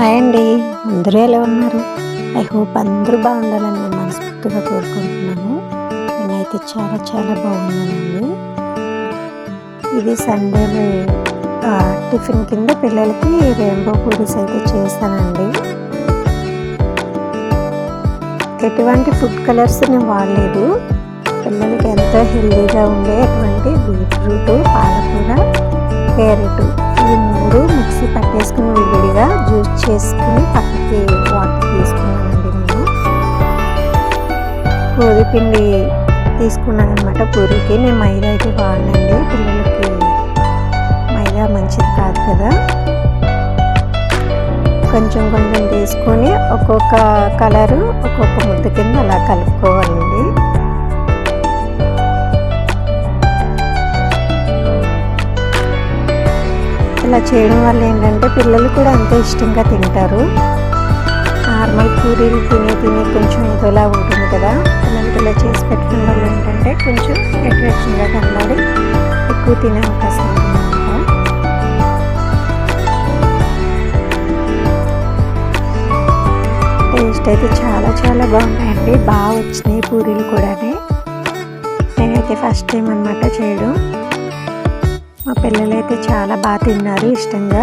Hi అండి. అందరూ ఎలా ఉన్నారు? ఐ హోప్ అందరూ బాగుండాలని నేను మనస్ఫూర్తిగా కోరుకుంటున్నాను. నేనైతే చాలా చాలా బాగున్నానండి. ఇది సండే టిఫిన్ కింద పిల్లలకి రెయిన్బో పూరీస్ అయితే చేశానండి. ఎటువంటి ఫుడ్ కలర్స్ నేను వాడలేదు. పిల్లలకి ఎంతో హెల్దీగా ఉండే అటువంటి బీట్రూట్ పాలకూర క్యారెట్ ఇవి మిక్సీ పట్టేసుకుని విడివిడిగా జ్యూస్ చేసుకుని పక్కకి వాటర్ తీసుకున్నానండి నేను. పూరి తీసుకున్నాను అనమాట పూరికి. నేను మైదా అయితే బాగుందండి పిల్లలకి మైదా మంచిది కాదు కదా. కొంచెం కొంచెం తీసుకొని ఒక్కొక్క కలరు ఒక్కొక్క ముద్ద కింద అలా కలుపుకోవాలి. ఇలా చేయడం వల్ల ఏంటంటే పిల్లలు కూడా అంతే ఇష్టంగా తింటారు. నార్మల్ పూరీలు తిని తిని కొంచెం ఏదోలా ఉంటుంది కదా. పిల్లలకి ఇలా చేసి పెట్టడం వల్ల ఏంటంటే కొంచెం అట్రాక్షన్గా కనబడి ఎక్కువ తినే అవకాశం టేస్ట్ అయితే చాలా చాలా బాగున్నాయండి. బాగా వచ్చినాయి పూరీలు కూడా నేనైతే ఫస్ట్ టైం అనమాట చేయడం. మా పిల్లలైతే చాలా బాగా తిన్నారు ఇష్టంగా.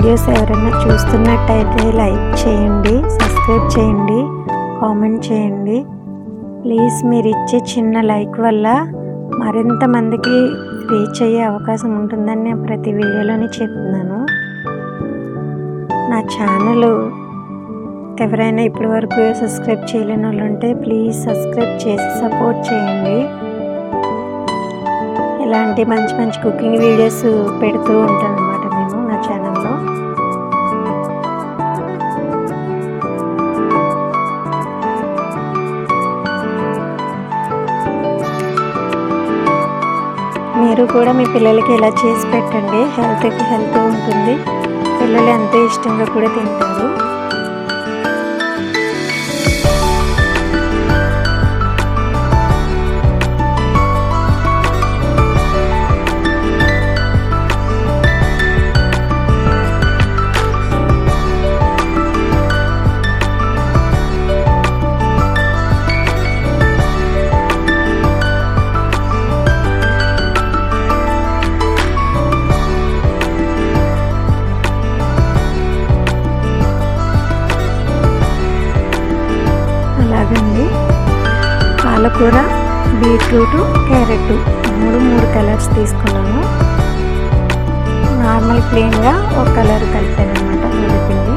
వీడియోస్ ఎవరైనా చూస్తున్నట్టయితే లైక్ చేయండి సబ్స్క్రైబ్ చేయండి కామెంట్ చేయండి. ప్లీజ్ మీరు ఇచ్చే చిన్న లైక్ వల్ల మరింత మందికి రీచ్ అయ్యే అవకాశం ఉంటుందని నేను ప్రతి వీడియోలోని చెప్తున్నాను. నా ఛానల్ ఎవరైనా ఇప్పటి వరకు సబ్స్క్రైబ్ చేయలేని వాళ్ళు ఉంటే ప్లీజ్ సబ్స్క్రైబ్ చేసి సపోర్ట్ చేయండి. ఇలాంటి మంచి మంచి కుకింగ్ వీడియోస్ పెడుతూ ఉంటాను. మీరు కూడా మీ పిల్లలకి ఇలా చేసి పెట్టండి. హెల్త్కి హెల్త్ ఉంటుంది. పిల్లలు ఎంతో ఇష్టంగా కూడా తింటారు. బీట్రూట్ క్యారెట్ మూడు మూడు కలర్స్ తీసుకున్నాను. నార్మల్ ప్లెయిన్గా ఒక కలర్ కలిపాను అనమాట పిండి.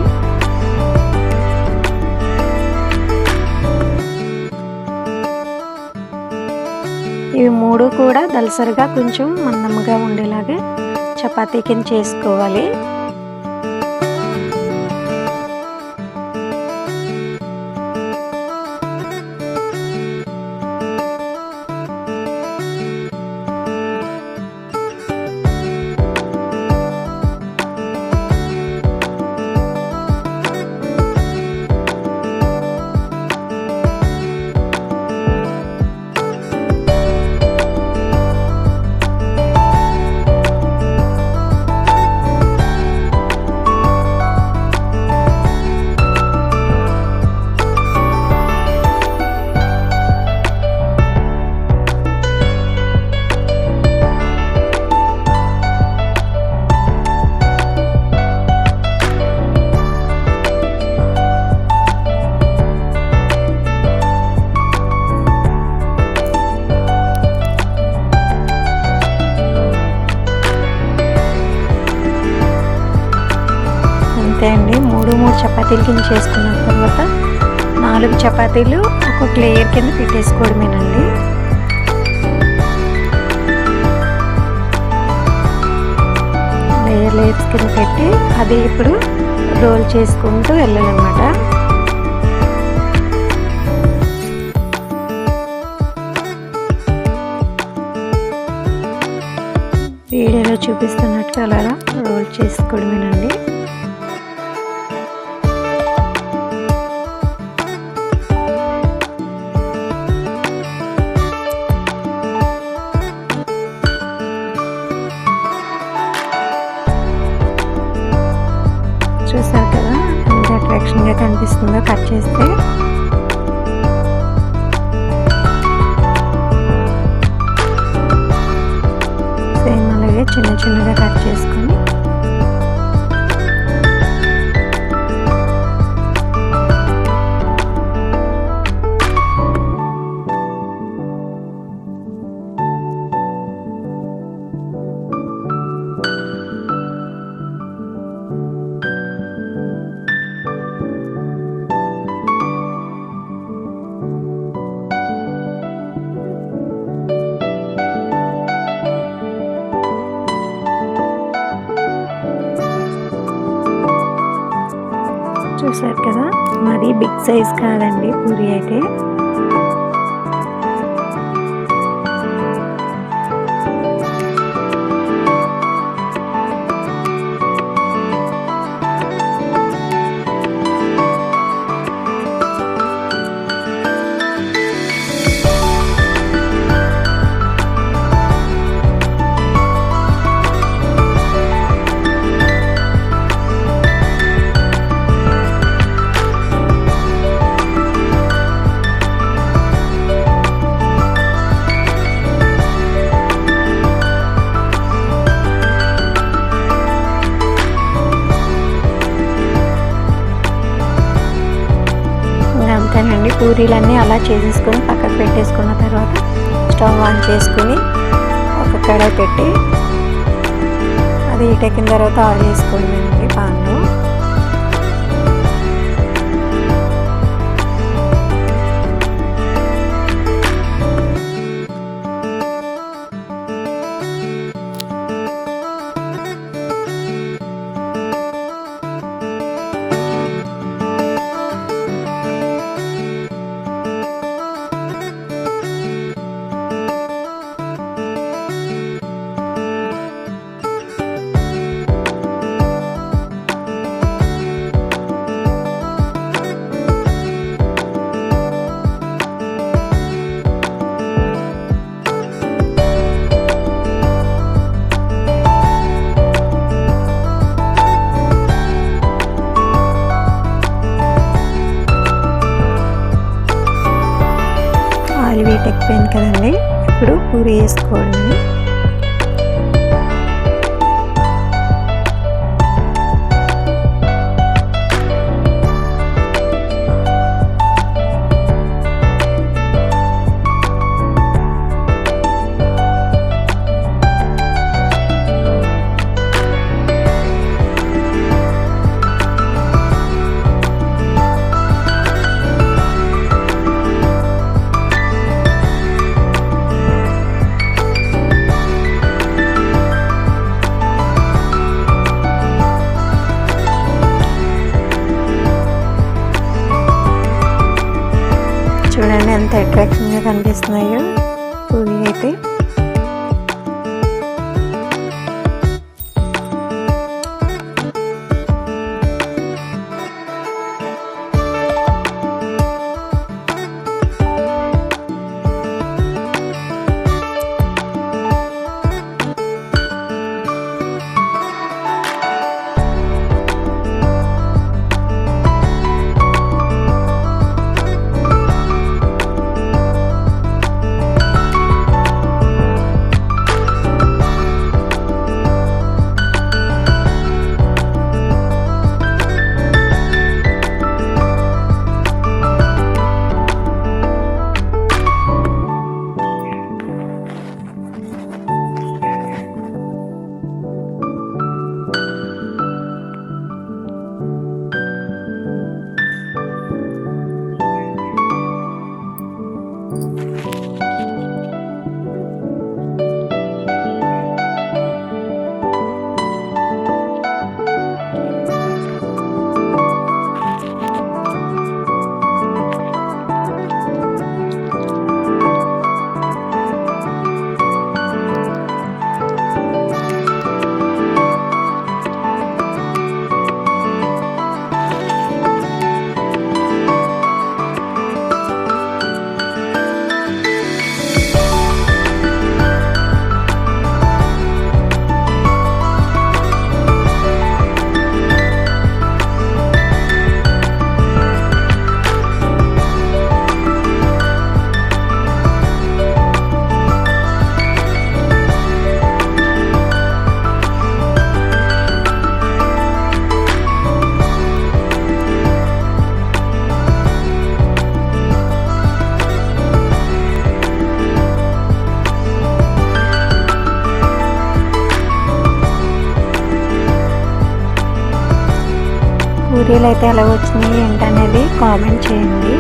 ఇవి మూడు కూడా దలసరిగా కొంచెం మందంగా ఉండేలాగే చపాతీ కింద చేసుకోవాలి. చపాతీలు కింద చేసుకున్న తర్వాత నాలుగు చపాతీలు ఒక్కొక్క లేయర్ కింద పెట్టేసుకోవడమేనండి. లేయర్ లేయర్స్ కింద పెట్టి అది ఇప్పుడు రోల్ చేసుకుంటూ వెళ్ళాలన్నమాట. వీడియోలో చూపిస్తున్నట్టు అలా రోల్ చేసుకోవడమేనండి. కనిపిస్తుందో కట్ చేస్తే చూసారు కదా? మరి బిగ్ సైజ్ కాదండి పూరి అయితే. పూరీలన్నీ అలా చేసేసుకొని పక్కకు పెట్టేసుకున్న తర్వాత స్టవ్ ఆన్ చేసుకుని ఒక కడాయి పెట్టి అది హీటెక్కిన తర్వాత ఆయిల్ వేసుకోవడమేనండి పాన్. ఆయిల్ వీట్ ఎక్కిపోయింది కదండి? ఇప్పుడు పూరి వేసుకోవడమే అట్రాక్షన్గా కనిపిస్తున్నాయో పూరి అయితే. పూరీలు అయితే ఎలా వచ్చినాయి ఏంటనేది కామెంట్ చేయండి.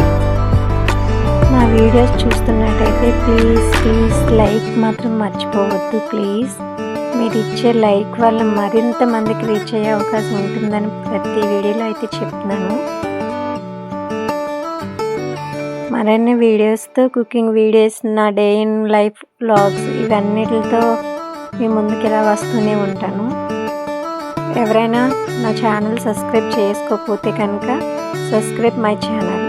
నా వీడియోస్ చూస్తున్నట్టయితే ప్లీజ్ ప్లీజ్ లైక్ మాత్రం మర్చిపోవద్దు ప్లీజ్ మీరు ఇచ్చే లైక్ వల్ల మరింత మందికి రీచ్ అయ్యే అవకాశం ఉంటుందని ప్రతి వీడియోలో అయితే చెప్తున్నాను. మరిన్ని వీడియోస్తో కుకింగ్ వీడియోస్ నా డే ఇన్ లైఫ్ బ్లాగ్స్ ఇవన్నిటితో మీ ముందుకు ఇలా వస్తూనే ఉంటాను. ఎవరైనా నా ఛానల్ సబ్స్క్రైబ్ చేసుకోకపోతే కనుక సబ్స్క్రైబ్ మై ఛానల్.